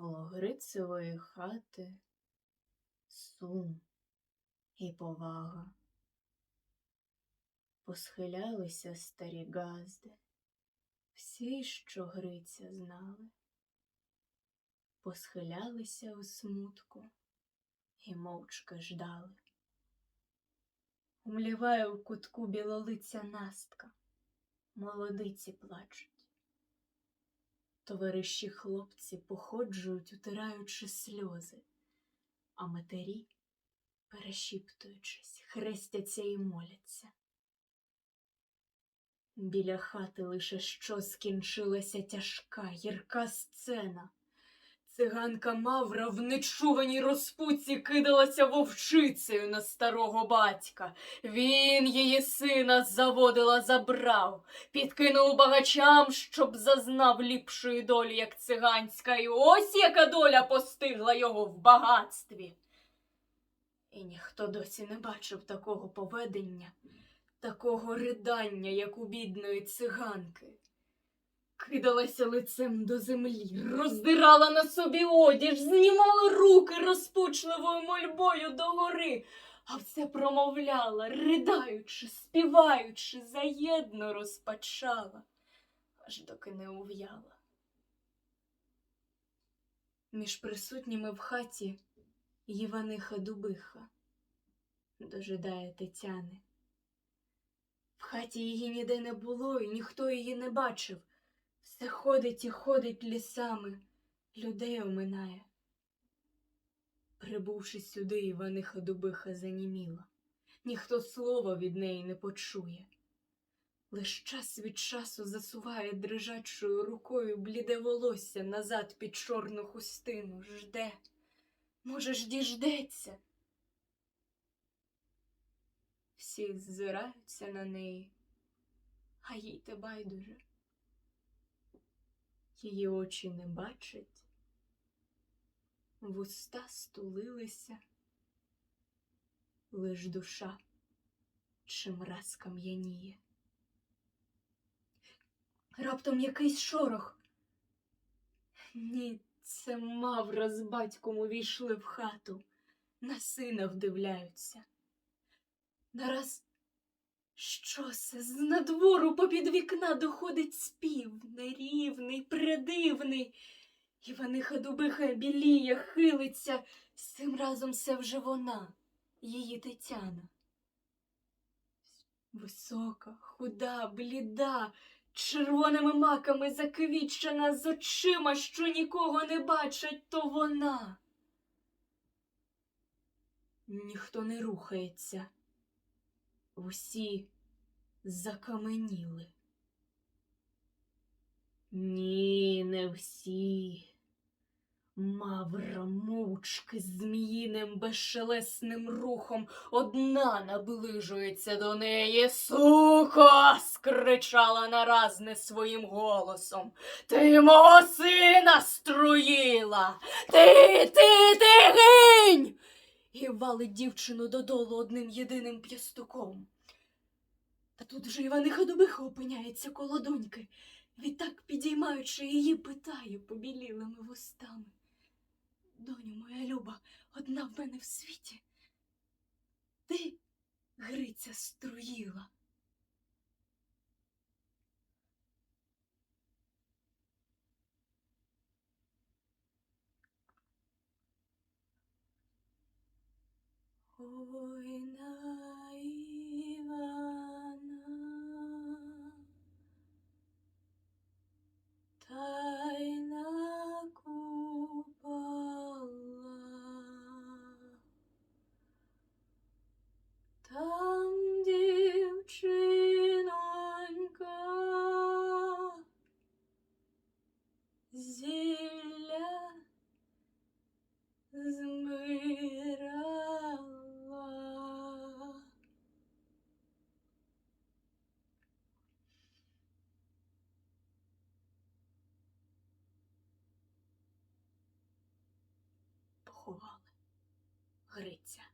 Коло Грицевої хати сум і повага. Посхилялися старі газди, всі, що Гриця знали, посхилялися у смутку і мовчки ждали. Умліває в кутку білолиця настка, молодиці плачуть. Товариші хлопці походжують, утираючи сльози, а матері, перешіптуючись, хрестяться і моляться. Біля хати лише що скінчилася тяжка, гірка сцена. Циганка Мавра в нечуваній розпуці кидалася вовчицею на старого батька. Він її сина заводила забрав, підкинув багачам, щоб зазнав ліпшої долі, як циганська, і ось яка доля постигла його в багатстві. І ніхто досі не бачив такого поведення, такого ридання, як у бідної циганки. Кидалася лицем до землі, роздирала на собі одіж, знімала руки розпучливою мольбою догори, а все промовляла, придаючи, співаючи, заєдно розпачала, аж доки не ув'яла. Між присутніми в хаті Єваниха Дубиха дожидає Тетяни. В хаті її ніде не було, і ніхто її не бачив. Все ходить і ходить лісами, людей оминає. Прибувши сюди, Іваниха Дубиха заніміла. Ніхто слова від неї не почує. Лиш час від часу засуває дрижачою рукою бліде волосся назад під чорну хустину, жде. Може ж діждеться. Всі ззираються на неї, а їй те байдуже. Її очі не бачать, вуста стулилися, лиш душа чимраз кам'яніє. Раптом якийсь шорох. Ні, це Мавра з батьком увійшли в хату, на сина вдивляються. Нараз що це? З надвору попід вікна доходить спів, нерівний, придивний. Іваниха Дубиха біліє, хилиться, з цим разом це вже вона, її Тетяна. Висока, худа, бліда, червоними маками заквічена з очима, що нікого не бачать, то вона. Ніхто не рухається. Усі закаменіли. Ні, не всі. Мавра мовчки зміїним безшелесним рухом одна наближується до неї. Суко! скричала наразне своїм голосом. Ти мого сина струїла. Ти, ти, ти! І валить дівчину додолу одним єдиним п'ястуком. Та тут вже Іваниха Дубиха опиняється коло доньки, відтак підіймаючи її, питає побілілими вустами. Доню моя люба, одна в мене в світі. Ти, Гриця, струїла. Ой, на Гриця.